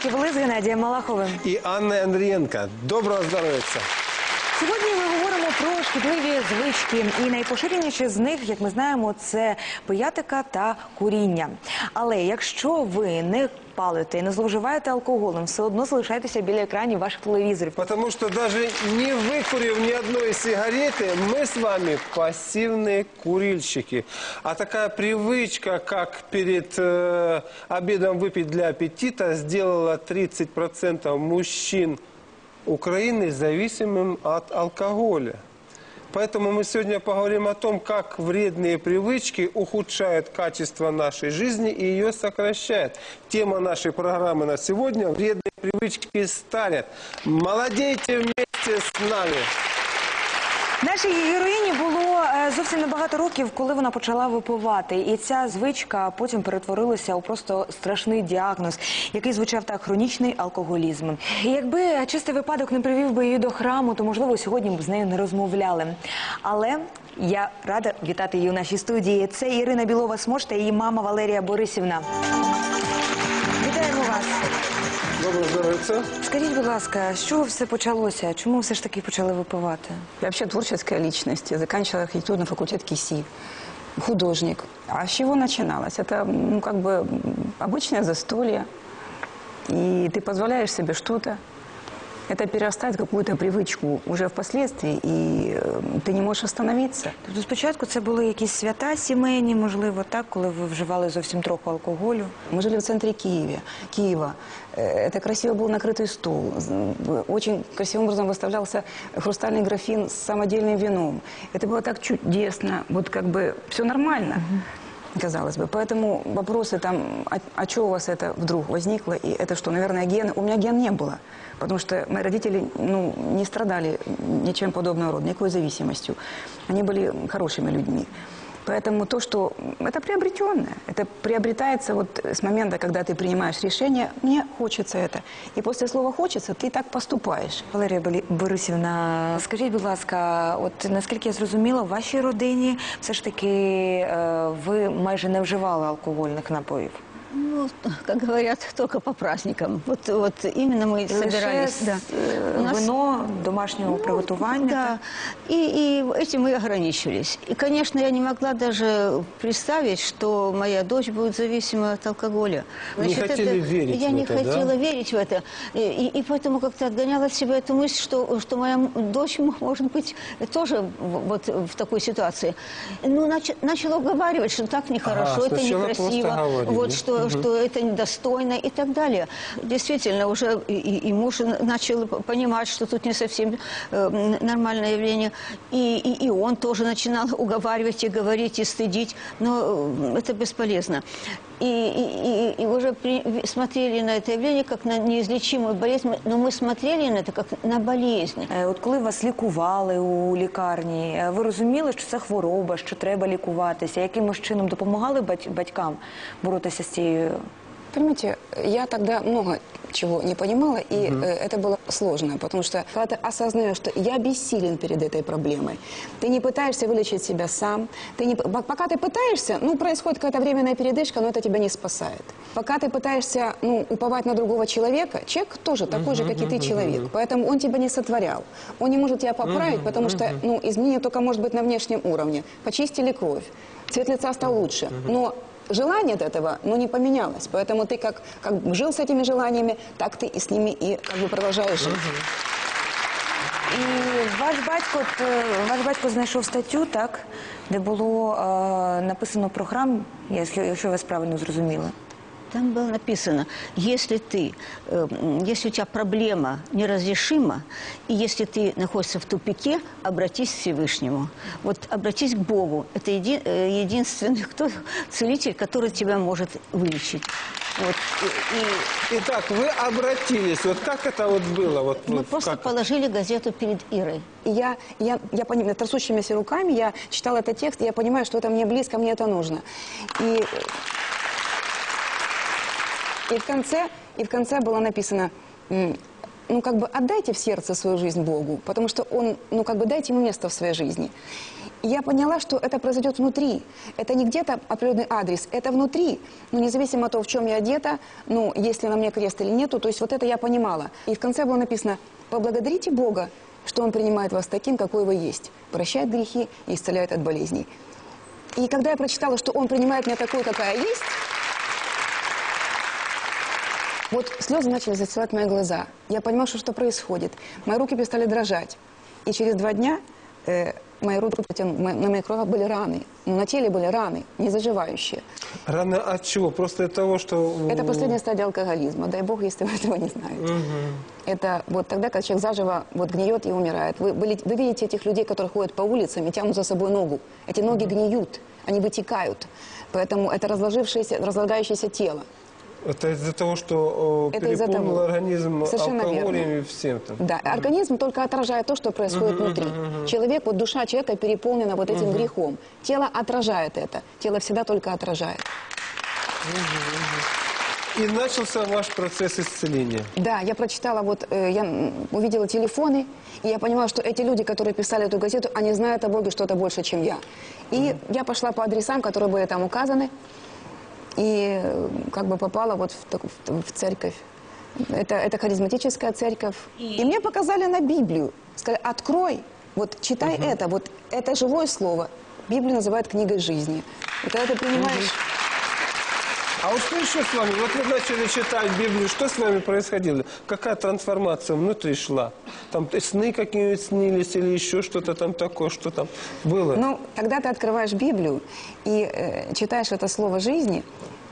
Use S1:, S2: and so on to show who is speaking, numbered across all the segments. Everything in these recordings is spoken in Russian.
S1: Геннадієм Малаховим.
S2: и Анной Андриенко. Доброго здоровья!
S1: Сьогодні ми говоримо про шкідливі звички, і найпоширеніші з них, як ми знаємо, це пиятика та куріння. Але якщо ви не палите і не зловживаєте алкоголем, все одно залишайтеся біля екранів ваших телевізорів.
S2: Потому что даже не выкурив ни одной сигареты, мы с вами пассивные курильщики. А такая привычка, как перед э, обедом выпить для аппетита, сделала 30% мужчин Украины зависимым от алкоголя. Поэтому мы сегодня поговорим о том, как вредные привычки ухудшают качество нашей жизни и ее сокращают. Тема нашей программы на сегодня – вредные привычки старят. Молодейте вместе с нами.
S1: Нашій героїні було е, зовсім небагато років, коли вона почала випивати, і ця звичка потім перетворилася у просто страшний діагноз, який звучав так хронічний алкоголізм. Якби чистий випадок не привів би її до храму, то можливо сьогодні б з нею не розмовляли. Але я рада вітати її у нашій студії. Це Ірина Білова Смош та її мама Валерія Борисівна Вітаємо вас.
S2: Доброго здоровья.
S1: Скажіть, будь ласка, з чого все почалося? Чому все ж таки почали випивати?
S3: Я вообще творческая личность. Я заканчивала архитектурный факультет КИСИ. Художник. А с чего начиналось? Это, ну, как бы м, обычное застолье. И ты позволяешь себе что-то. Это перерастает в какую-то привычку уже впоследствии, и э, ты не можешь остановиться.
S1: Тобто спочатку це були якісь свята сімейні, можливо, так, коли ви вживали зовсім трохи алкоголю.
S3: Мы жили в центре Киеве, Киева. Э, Это красиво был накрытый стол. З- в- Очень красивым образом выставлялся хрустальный графин с самодельным вином. Это было так чудесно. Вот как бы все нормально. Казалось бы. Поэтому вопросы там, а, а что у вас это вдруг возникло? И это что, наверное, ген? У меня ген не было. Потому что мои родители ну, не страдали ничем подобного рода, никакой зависимостью. Они были хорошими людьми. Поэтому то, что м, это приобретенное, это приобретается вот с момента, когда ты принимаешь решение, мне хочется это. И после слова «хочется» ты так поступаешь.
S1: Валерія Болі- Борисівна, скажіть, будь ласка, от наскільки я зрозуміла, в вашій родині все ж таки е, ви майже не вживали алкогольних напоїв.
S4: Ну, как говорят, только по праздникам. Вот, вот именно мы собирались.
S1: Лише е,
S4: У нас-
S1: вино домашнього приготування.
S4: Да. И, и этим мы ограничились. И, конечно, я не могла даже представить, что моя дочь будет зависима от алкоголя.
S2: Не хотели верить
S4: Я
S2: в
S4: не
S2: это, да?
S4: хотела верить в это. И, и- и поэтому как-то отгоняла от себя эту мысль, что, что моя дочь может быть тоже в- вот в такой ситуации. Ну, нач- начала уговаривать, что так нехорошо,
S2: Ага,
S4: это некрасиво,
S2: говорили.
S4: вот что, что это недостойно и так далее. Действительно, уже и, и- муж начал понимать, что тут не совсем э, нормальное явление. И, и, и он тоже начинал уговаривать и говорить, и стыдить, но э, это бесполезно И, и- и- и уже при- в- смотрели на это явление как на неизлечимую болезнь, но мы смотрели на это как на болезнь.
S1: Е, От коли вас лікували у лікарні, е, ви розуміли, що це хвороба, що треба лікуватися? Якимось чином допомагали бать- батькам боротися з цією
S3: Понимаете, я тогда много чего не понимала, и э, это было сложно, потому что когда ты осознаешь, что я бессилен перед этой проблемой, ты не пытаешься вылечить себя сам, ты не, пока ты пытаешься, ну, происходит какая-то временная передышка, но это тебя не спасает. Пока ты пытаешься, ну, уповать на другого человека, человек тоже такой же, как и ты человек, поэтому он тебя не сотворял, он не может тебя поправить, потому что, ну, изменение только может быть на внешнем уровне. Почистили кровь, цвет лица стал лучше, но желание от этого, ну, не поменялось. Поэтому ты как, как бы жил с этими желаниями, так ты и с ними и как бы продолжаешь жить.
S1: І ваш батько, от, е, ваш батько знайшов статтю, так, де було е, написано про храм, якщо, якщо я вас правильно зрозуміла.
S4: Там было написано, если ты, э, м, если у тебя проблема неразрешима, и если ты находишься в тупике, обратись к Всевышнему. Вот обратись к Богу. Это еди- э, единственный кто, целитель, который тебя может вылечить. Вот. И, и
S2: Итак, вы обратились. Вот как это вот было? Вот,
S4: мы
S2: вот
S4: просто
S2: как?
S4: положили газету перед Ирой.
S3: И я, я, я понимаю, трясущимися руками я читала этот текст, и я понимаю, что это мне близко, мне это нужно. И, и, в, конце, и в конце было написано, ну, как бы отдайте в сердце свою жизнь Богу, потому что Он, ну, как бы дайте ему место в своей жизни. И я поняла, что это произойдет внутри. Это не где-то определенный адрес, это внутри. Ну, независимо от того, в чем я одета, ну, есть ли на мне крест или нету, то есть вот это я понимала. И в конце было написано, поблагодарите Бога, что Он принимает вас таким, какой вы есть, прощает грехи и исцеляет от болезней. И когда я прочитала, что Он принимает меня такой, какая есть, вот слезы начали застилать мои глаза. Я понимала, что что происходит. Мои руки перестали дрожать. И через два дня э, мои руки, на моих руках были раны. Ну, на теле были раны, не заживающие.
S2: Рано от чего? Просто от того, что...
S3: Это последняя стадия алкоголизма. Дай бог, если вы этого не знаете. Это вот тогда, когда человек заживо вот гниет и умирает. Вы, были- вы видите этих людей, которые ходят по улицам и тянут за собой ногу. Эти ноги гниют, они вытекают. Поэтому это разложившееся, разлагающееся тело.
S2: Это из-за того, что э,
S3: Это
S2: переполнил
S3: того.
S2: организм
S3: Совершенно
S2: алкоголем
S3: верно.
S2: и всем там.
S3: Да, организм только отражает то, что происходит внутри. Человек, вот душа человека переполнена вот этим грехом. Тело отражает это. Тело всегда только отражает.
S2: И начался ваш процесс исцеления.
S3: Да, я прочитала, вот э, я увидела телефоны, и я понимала, что эти люди, которые писали эту газету, они знают о Боге что-то больше, чем я. И я пошла по адресам, которые были там указаны, и э, как бы попала вот в, в- в церковь. Это, это харизматическая церковь. И... мне показали на Библию. Сказали, открой, вот читай это, вот это живое слово. Библию называют книгой жизни. И когда ты принимаешь...
S2: А вот что еще с вами? Вот вы начали читать Библию, что с вами происходило? Какая трансформация внутри шла? Там сны какие-нибудь снились или еще что-то там такое, что там было?
S3: Ну, когда ты открываешь Библию и э, читаешь это слово жизни,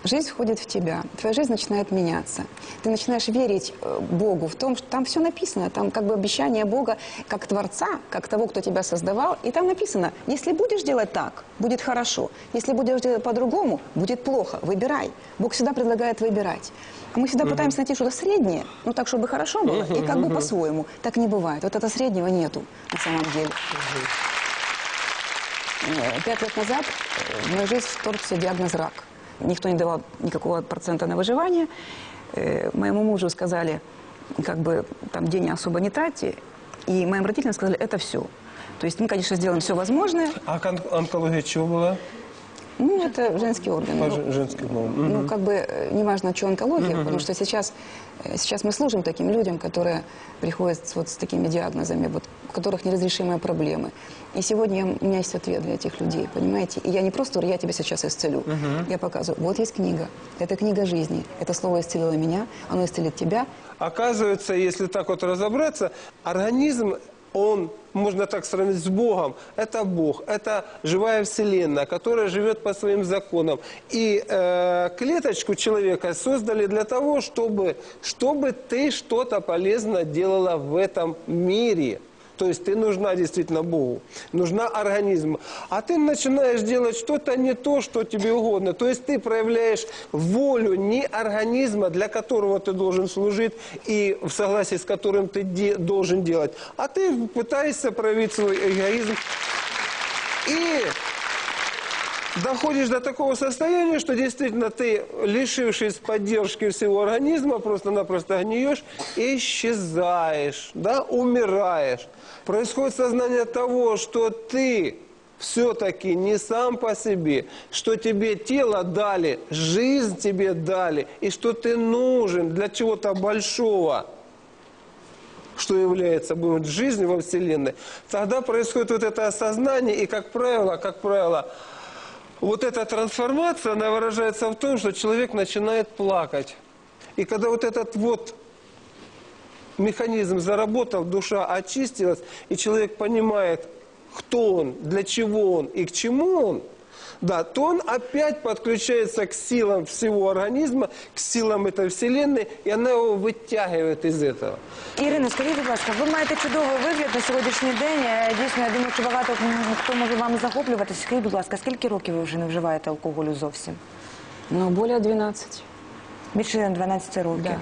S3: жизнь входит в тебя, твоя жизнь начинает меняться. Ты начинаешь верить э, Богу в том, что там все написано, там как бы обещание Бога как Творца, как того, кто тебя создавал, и там написано, если будешь делать так, будет хорошо, если будешь делать по-другому, будет плохо, выбирай. Бог всегда предлагает выбирать. А мы всегда пытаемся найти что-то среднее, ну так, чтобы хорошо было, и как бы по-своему. Так не бывает. Вот это среднего нету на самом деле. Э, Пять лет назад э, в мою жизнь вторгся диагноз рак. Никто не давал никакого процента на выживание. Э, Моему мужу сказали, как бы там денег особо не тратьте. И моим родителям сказали, это все. То есть мы, конечно, сделаем все возможное.
S2: А онкология чего была?
S3: Ну, это женский орган.
S2: По
S3: Ну,
S2: жен- женский был.
S3: Ну, как бы, э, неважно, что онкология, потому что сейчас, э, сейчас мы служим таким людям, которые приходят вот с такими диагнозами, вот, у которых неразрешимые проблемы. И сегодня я- у меня есть ответ для этих людей, понимаете? И я не просто говорю, я тебя сейчас исцелю. Я показываю, вот есть книга, это книга жизни, это слово исцелило меня, оно исцелит тебя.
S2: Оказывается, если так вот разобраться, организм, он, можно так сравнить с Богом, это Бог, это живая вселенная, которая живет по своим законам. И э, клеточку человека создали для того, чтобы, чтобы ты что-то полезно делала в этом мире. То есть ты нужна действительно Богу, нужна организму. А ты начинаешь делать что-то не то, что тебе угодно. То есть ты проявляешь волю не организма, для которого ты должен служить и в согласии с которым ты де- должен делать, а ты пытаешься проявить свой эгоизм. И доходишь до такого состояния, что действительно ты, лишившись поддержки всего организма, просто-напросто гниешь и исчезаешь, да, умираешь. Происходит сознание того, что ты все-таки не сам по себе, что тебе тело дали, жизнь тебе дали, и что ты нужен для чего-то большого что является собой жизнь во Вселенной, тогда происходит вот это осознание, и, как правило, как правило, вот эта трансформация, она выражается в том, что человек начинает плакать. И когда вот этот вот механизм заработал, душа очистилась, и человек понимает, кто он, для чего он и к чему он, да, то он опять подключается к силам всего организма, к силам этой вселенной, и она его вытягивает из этого.
S1: Ірина, скажіть, будь ласка, ви маєте чудовий вигляд на сьогоднішній день. Е, Дійсно, я думаю, що багато м, хто може вами захоплюватися. Скажіть, будь ласка, скільки років ви вже не вживаєте алкоголю зовсім?
S3: Ну, более 12.
S1: Більше 12 років.
S3: Да.